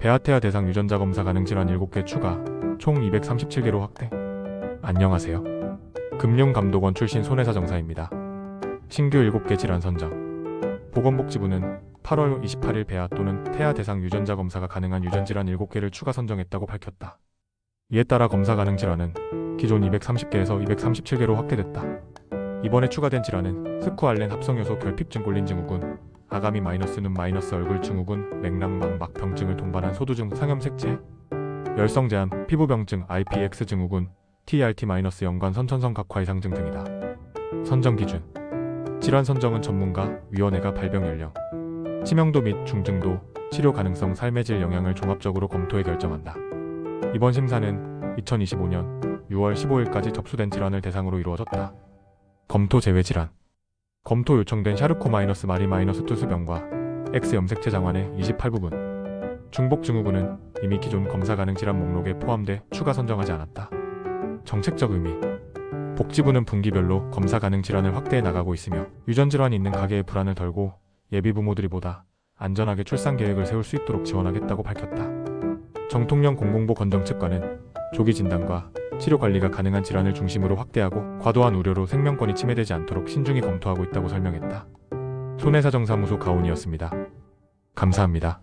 베아테아 대상 유전자 검사 가능 질환 7개 추가, 총 237개로 확대. 안녕하세요. 금융감독원 출신 손해사 정사입니다. 신규 7개 질환 선정. 보건복지부는 8월 28일 베아 또는 태아 대상 유전자 검사가 가능한 유전질환 7개를 추가 선정했다고 밝혔다. 이에 따라 검사 가능 질환은 기존 230개에서 237개로 확대됐다. 이번에 추가된 질환은 스쿠알렌 합성요소 결핍증 꼴린 증후군, 아가미 마이너스 눈 마이너스 얼굴 증후군, 맥락망 막병증을 동반한 소두증 상염색체, 열성 제한, 피부병증, IPX 증후군, TRT 마이너스 연관 선천성 각화 이상 등 등이다. 선정 기준 질환 선정은 전문가, 위원회가 발병 연령, 치명도 및 중증도, 치료 가능성, 삶의 질 영향을 종합적으로 검토해 결정한다. 이번 심사는 2025년 6월 15일까지 접수된 질환을 대상으로 이루어졌다. 검토 제외 질환 검토 요청된 샤르코 마이너스 마리 마이너스 투수병과 X 염색체 장환의 28부분 중복 증후군은 이미 기존 검사 가능 질환 목록에 포함돼 추가 선정하지 않았다. 정책적 의미 복지부는 분기별로 검사 가능 질환을 확대해 나가고 있으며 유전 질환이 있는 가계의 불안을 덜고 예비 부모들이 보다 안전하게 출산 계획을 세울 수 있도록 지원하겠다고 밝혔다. 정통령 공공보 건정 측과는 조기 진단과 치료 관리가 가능한 질환을 중심으로 확대하고 과도한 우려로 생명권이 침해되지 않도록 신중히 검토하고 있다고 설명했다. 손해사정사무소 가온이었습니다. 감사합니다.